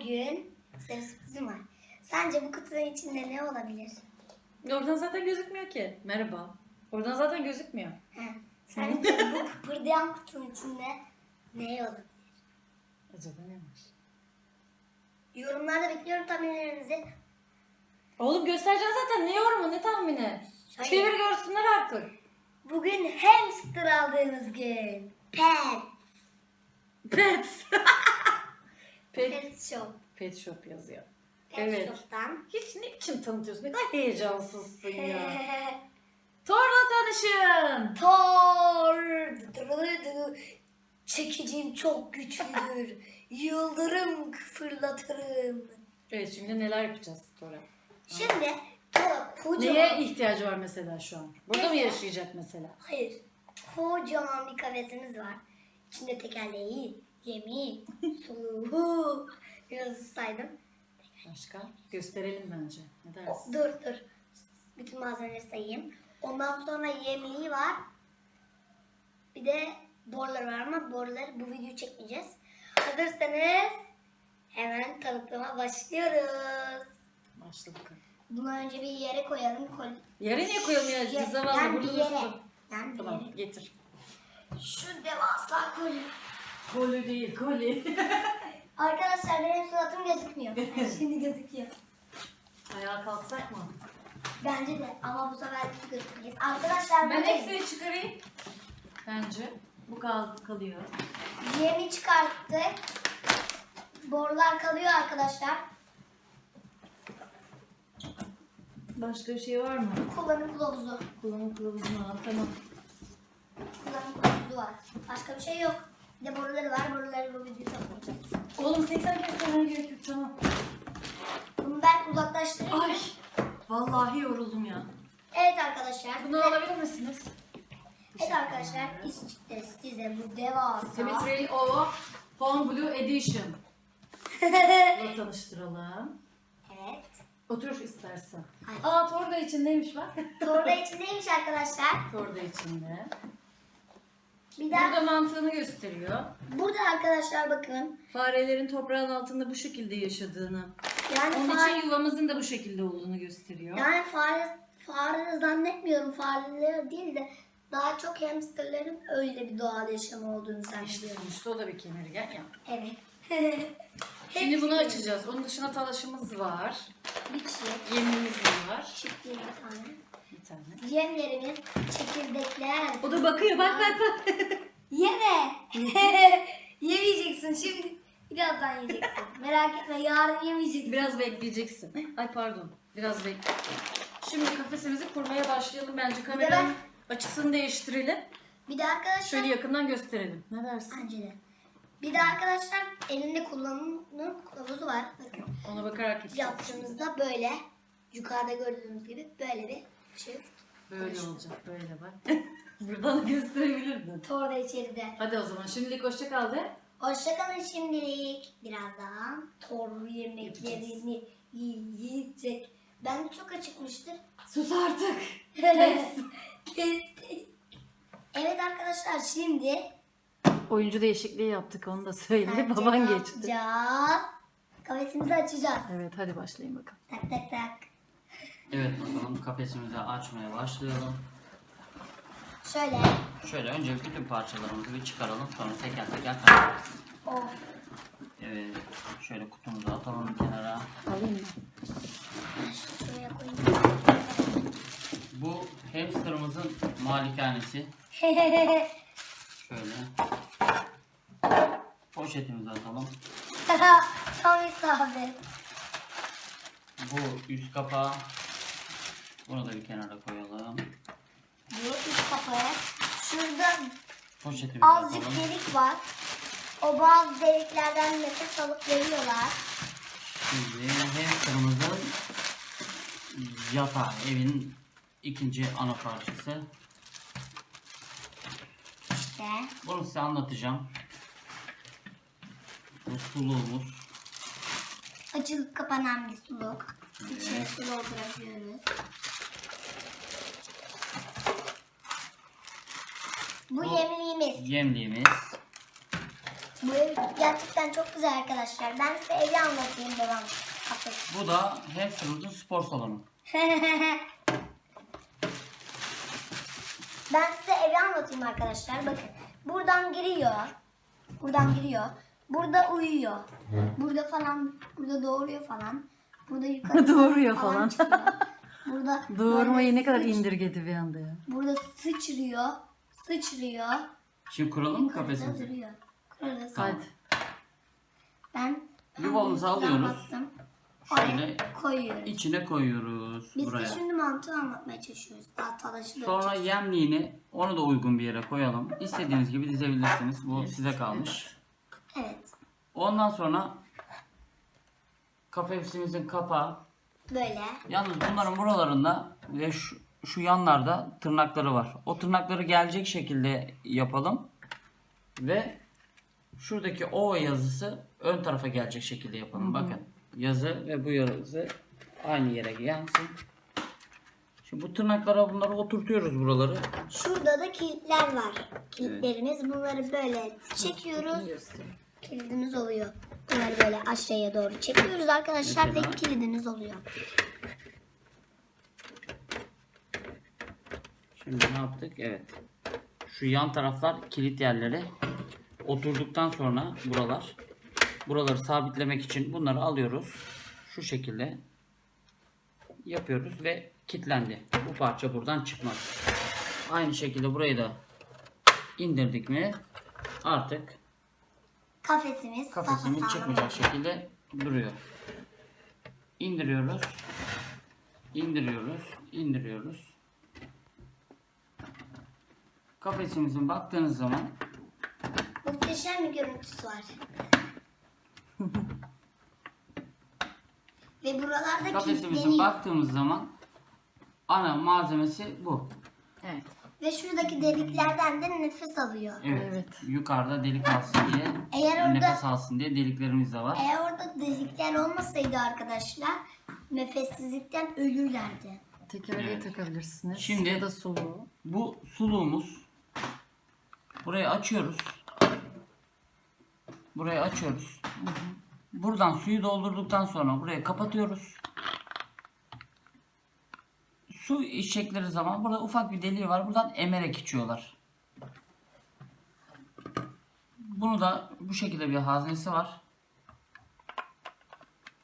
bugün size bir sürprizim var. Sence bu kutunun içinde ne olabilir? Oradan zaten gözükmüyor ki. Merhaba. Oradan zaten gözükmüyor. He. Sence bu kıpırdayan kutunun içinde ne olabilir? Acaba ne var? Yorumlarda bekliyorum tahminlerinizi. Oğlum göstereceğiz zaten. Ne yorumu ne tahmini? Hayır. Çevir görsünler artık. Bugün hamster aldığımız gün. Pet. Pets. Pet, Pet Shop. pet shop yazıyor. Pet Evet. Shop'tan. Hiç ne biçim tanıtıyorsun? Ne kadar heyecansızsın ya. Thor'la tanışın. Thor. Çekicim çok güçlüdür. Yıldırım fırlatırım. Evet şimdi neler yapacağız Thor'a? Şimdi Thor'a kocaman... Neye ihtiyacı var mesela şu an? Burada mı Mesela- yaşayacak mesela? Hayır. Kocaman bir kafesimiz var. İçinde tekerleği, yemi, suluğu. Biraz saydım. Başka? Gösterelim bence. Ne dersin? Dur dur. Bütün malzemeleri sayayım. Ondan sonra yemliği var. Bir de borları var ama borları bu videoyu çekmeyeceğiz. Hazırsanız hemen tanıtıma başlıyoruz. Başla bakalım. Bunu önce bir yere koyalım. Kol... Yere niye koyalım ya? Ya- Zavallı yani bir yere. Yani bir Tamam yere. getir. Şu devasa koli. Koli değil koli. Arkadaşlar benim suratım gözükmüyor. Yani şimdi gözüküyor. Ayağa kalksak mı? Bence de ama bu sefer gözükmeyiz. Arkadaşlar Ben bu hepsini çıkarayım. Bence. Bu kal kalıyor. yemi çıkarttık. Borlar kalıyor arkadaşlar. Başka bir şey var mı? Kullanım kılavuzu. Kullanım kılavuzunu al. Tamam. Kullanım kılavuzu var. Başka bir şey yok. Bir de boruları var. Boruları bu videoda koyacağız. Oğlum 80 kez söylemem gerek yok. Tamam. Bunu ben uzaklaştırayım. Ay. Vallahi yoruldum ya. Evet arkadaşlar. Bunu size- alabilir misiniz? Evet arkadaşlar. İşte size bu devasa. Symmetry O Home Blue Edition. Bunu tanıştıralım. evet. Otur istersen. Hayır. Aa Thor da içindeymiş bak. Torba içindeymiş arkadaşlar. Thor da içinde. Bir daha Burada mantığını gösteriyor. burada arkadaşlar bakın. Farelerin toprağın altında bu şekilde yaşadığını. Yani Onun fare, için yuvamızın da bu şekilde olduğunu gösteriyor. yani fare, fare zannetmiyorum fareleri değil de daha çok hamsterların öyle bir doğal yaşamı olduğunu İşte zannediyorum. sonuçta o da bir kemirgen ya. Evet. Şimdi bunu açacağız. Onun dışında talaşımız var. Bir çift. Yemimiz var. Çift bir tane. Tane. Yemlerimiz çekirdekler. O da bakıyor. Bak bak bak. Yeme. Yemeyeceksin şimdi. Birazdan yiyeceksin. Merak etme yarın yemeyeceksin. Biraz bekleyeceksin. Ay pardon. Biraz bekle. Şimdi kafesimizi kurmaya başlayalım. Bence kameranın açısını değiştirelim. Bir de arkadaşlar Şöyle yakından gösterelim. Ne dersin? Bence de. Bir de arkadaşlar elinde kullanım kılavuzu var. Bakın. Ona bakarak yapacağız. Yaptığımızda böyle yukarıda gördüğünüz gibi böyle bir şey. Böyle olacak. Böyle bak. Buradan da gösterebilirdin. Torda içeride. Hadi o zaman. Şimdilik hoşça kal de. Hoşçakalın şimdilik. Birazdan torlu yemeklerini yiyecek. Ben çok acıkmıştır. Sus artık. evet arkadaşlar şimdi Oyuncu değişikliği yaptık onu da söyle. Baban geçti. yapacağız? Kafesimizi açacağız. Evet hadi başlayın bakalım. Tak tak tak. Evet bakalım kafesimizi açmaya başlayalım. Şöyle. Şöyle önce bütün parçalarımızı bir çıkaralım sonra teker teker takacağız. Of. Evet şöyle kutumuzu atalım kenara. Alayım mı? Şuraya koyayım. Bu hamsterımızın malikanesi. Şöyle. Poşetimizi atalım. Tam isabet. Bu üst kapağı. Bunu da bir kenara koyalım. Bu üst kapağı. Şurada Poşetimizi azıcık atalım. delik var. O bazı deliklerden nefes alıp veriyorlar. Şimdi hamsterımızın yatağı evin ikinci ana parçası. İşte. Bunu size anlatacağım. Bu suluğumuz. Açılıp kapanan bir suluk. İçine su doldurabiliyoruz. Bu Bu- yemliğimiz. Yemliğimiz. Bu ev gerçekten çok güzel arkadaşlar. Ben size evi anlatayım babam. Kafesi. Bu da hamsterımızın spor salonu. ben size evi anlatayım arkadaşlar. Bakın. Buradan giriyor. Buradan giriyor. Burada uyuyor. Burada falan, burada doğuruyor falan. Burada yukarı Doğuruyor falan. çıkıyor. Burada Doğurmayı böyle ne kadar sıç- indirgedi bir anda ya. Burada sıçrıyor. Sıçrıyor. Şimdi kuralım mı Yukarıda kafesimizi? duruyor. Kurarız. Hadi. Ben Yuvamızı alıyoruz. baktım. Şöyle Oraya koyuyoruz. içine koyuyoruz Biz buraya. de şimdi mantığı anlatmaya çalışıyoruz. Daha talaşlı Sonra yemliğini onu da uygun bir yere koyalım. İstediğiniz gibi dizebilirsiniz. Bu size kalmış. Evet. Ondan sonra kafesimizin kapağı. Böyle. Yalnız bunların buralarında ve şu, şu yanlarda tırnakları var. O tırnakları gelecek şekilde yapalım. Ve şuradaki O yazısı ön tarafa gelecek şekilde yapalım. Bakın yazı ve bu yazı aynı yere gelsin. Şimdi bu tırnaklara bunları oturtuyoruz buraları. Şurada da kilitler var. Kilitlerimiz. Bunları böyle çekiyoruz. Kilidimiz oluyor. Bunları böyle aşağıya doğru çekiyoruz arkadaşlar Mesela? ve kilidimiz oluyor. Şimdi ne yaptık? Evet. Şu yan taraflar kilit yerleri. Oturduktan sonra buralar. Buraları sabitlemek için bunları alıyoruz. Şu şekilde yapıyoruz ve kilitlendi. Bu parça buradan çıkmaz. Aynı şekilde burayı da indirdik mi artık Kafesimiz. kafesimiz çıkmayacak şekilde duruyor. İndiriyoruz. İndiriyoruz. indiriyoruz. Kafesimizin baktığınız zaman Muhteşem bir görüntüsü var. Ve buralarda kafesimizin kilitleniyor. baktığımız zaman ana malzemesi bu. Evet. Ve şuradaki deliklerden de nefes alıyor. Evet. Evet. Yukarıda delik alsın diye, Eğer orada nefes alsın diye deliklerimiz de var. eğer orada delikler olmasaydı arkadaşlar nefessizlikten ölürlerdi. Tekerleği Evet. takabilirsiniz. Şimdi- ya da soluğu. Bu suluğumuz. Burayı açıyoruz. Burayı açıyoruz. Buradan suyu doldurduktan sonra burayı kapatıyoruz. Su içecekleri zaman burada ufak bir deliği var. Buradan emerek içiyorlar. Bunu da bu şekilde bir haznesi var.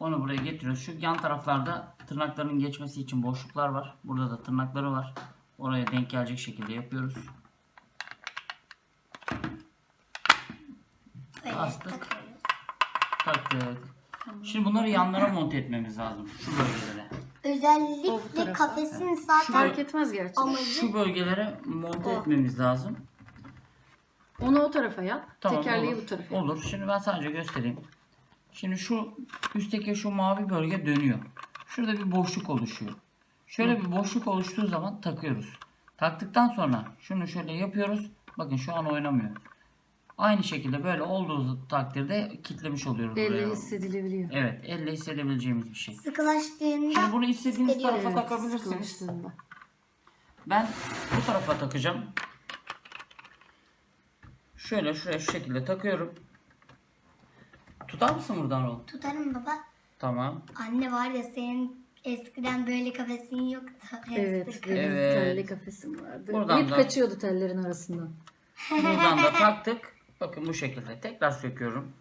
Onu buraya getiriyoruz. Şu yan taraflarda tırnakların geçmesi için boşluklar var. Burada da tırnakları var. Oraya denk gelecek şekilde yapıyoruz. Böyle Bastık. Taktık. Şimdi bunları yanlara monte etmemiz lazım. Şu bölgelere. Bu Özellikle tarafa. kafesin zaten Fark etmez gerçi. amacı Şu bölgelere monte O. etmemiz lazım. Onu o tarafa yap. Tamam, Tekerleği olur. bu tarafa yap. Olur. Şimdi ben sadece göstereyim. Şimdi şu üstteki şu mavi bölge dönüyor. Şurada bir boşluk oluşuyor. Şöyle bir boşluk oluştuğu zaman takıyoruz. Taktıktan sonra şunu şöyle yapıyoruz. Bakın şu an oynamıyor. Aynı şekilde böyle olduğu takdirde kitlemiş oluyoruz Elle buraya. hissedilebiliyor. Evet, elle hissedebileceğimiz bir şey. sıkılaştığında Şimdi bunu istediğiniz tarafa takabilirsiniz. sıkılaştığında. Ben bu tarafa takacağım. Şöyle şuraya şu şekilde takıyorum. Tutar mısın buradan o? tutarım baba. Tamam. Anne var ya senin eskiden böyle kafesin yoktu. Evet, benim Evet. telli kafesim vardı. Buradan Hep da- kaçıyordu tellerin arasından. Buradan da taktık. Bakın bu şekilde. Tekrar söküyorum.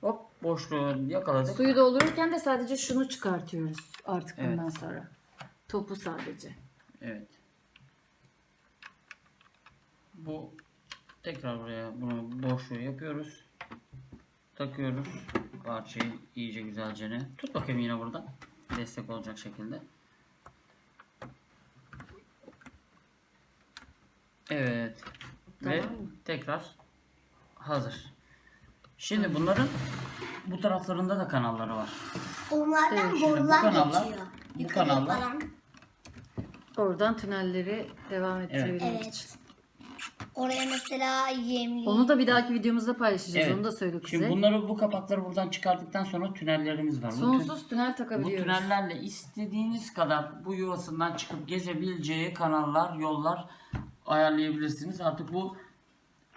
Hop boşluğu yakaladık. Suyu doldururken de sadece şunu çıkartıyoruz artık Evet. bundan sonra. Topu sadece. Evet. Bu tekrar buraya bunu boşluğu yapıyoruz. Takıyoruz. Parçayı iyice güzelce ne. Tut bakayım yine buradan. Destek olacak şekilde. Evet. Ve Tamam mı? tekrar hazır. Şimdi bunların bu taraflarında da kanalları var. Onlardan Evet, şimdi bu borular kanallar- geçiyor. bu Yukarı kanallar- falan. Oradan tünelleri devam ettirebilmek Evet. için. Oraya mesela yemli. Onu da bir dahaki videomuzda paylaşacağız. Evet. Onu da söyledik Şimdi bunları bu kapakları buradan çıkarttıktan sonra tünellerimiz var. Bu tün- Sonsuz tünel Bu takabiliyoruz. tünellerle istediğiniz kadar bu yuvasından çıkıp gezebileceği kanallar, yollar ayarlayabilirsiniz. Artık bu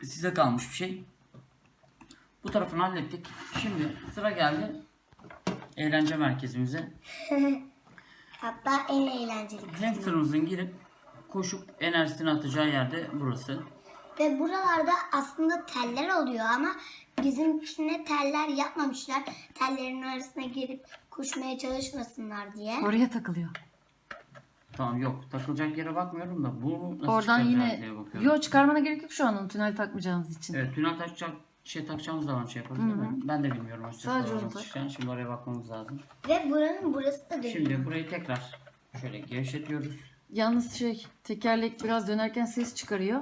size kalmış bir şey. Bu tarafını hallettik. Şimdi sıra geldi eğlence merkezimize. Hatta en eğlenceli kısmı. Hamsterımızın girip koşup enerjisini atacağı yerde burası. Ve buralarda aslında teller oluyor ama bizimkine teller yapmamışlar. Tellerin arasına girip koşmaya çalışmasınlar diye. Oraya takılıyor. Tamam yok takılacak yere bakmıyorum da bu nasıl Oradan yine... diye bakıyorum. Yok çıkarmana gerek yok şu an onu tünel takmayacağımız için. Evet tünel takacak şey takacağımız zaman şey yaparız değil mi? Ben de bilmiyorum açıkçası Sadece onu tak. çıkacağını. Şimdi oraya bakmamız lazım. Ve buranın burası da dönüyor. Şimdi burayı tekrar şöyle gevşetiyoruz. Yalnız şey tekerlek biraz dönerken ses çıkarıyor.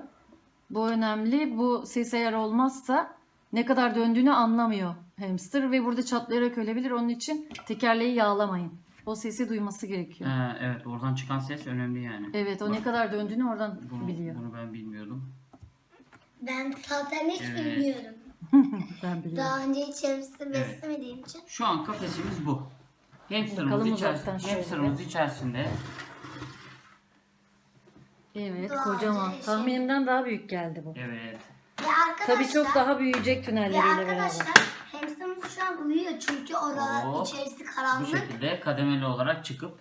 Bu önemli. Bu ses eğer olmazsa ne kadar döndüğünü anlamıyor hamster ve burada çatlayarak ölebilir. Onun için tekerleği yağlamayın. O sesi duyması gerekiyor. Ee, evet oradan çıkan ses önemli yani. Evet o ne kadar döndüğünü oradan Bunu, biliyor. bunu ben bilmiyordum. Ben zaten hiç Evet. bilmiyorum. Ben biliyorum. Daha önce hiç hamster Evet. beslemediğim için. Şu an kafesimiz bu. Hamsterımız, Bakalım içeris- uzaktan şöyle. hamsterımız içerisinde Evet Daha kocaman. önce şey- Tahminimden daha büyük geldi bu. evet Ve arkadaşlar, Tabii çok daha büyüyecek ve tünelleriyle beraber. arkadaşlar hamsterımız şu an uyuyor çünkü oralar Hop. içerisi bu karanlık. şekilde kademeli olarak çıkıp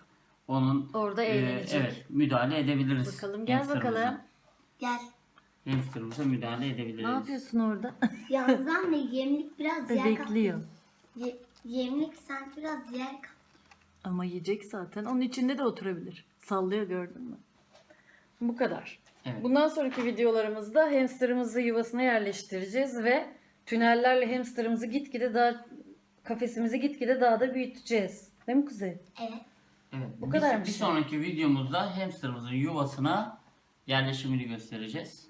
onun Orada e, eğlenecek. evet müdahale edebiliriz. Bakalım gel hamsterımıza. bakalım. Gel. Hamsterımıza müdahale edebiliriz. Ne yapıyorsun orada? Yalnız anne yemlik biraz yer Bekliyor. kaplıyor. Ye- yemlik sanki biraz yer kaplıyor. Ama yiyecek zaten. Onun içinde de oturabilir. Sallıyor gördün mü? Bu kadar. Evet. Bundan sonraki videolarımızda hamsterımızı yuvasına yerleştireceğiz ve tünellerle hamsterımızı gitgide daha kafesimizi gitgide daha da büyüteceğiz. Değil mi Kuzey? Evet. Evet. Bu bir, kadarmış bir sonraki videomuzda hamsterımızın yuvasına yerleşimini göstereceğiz.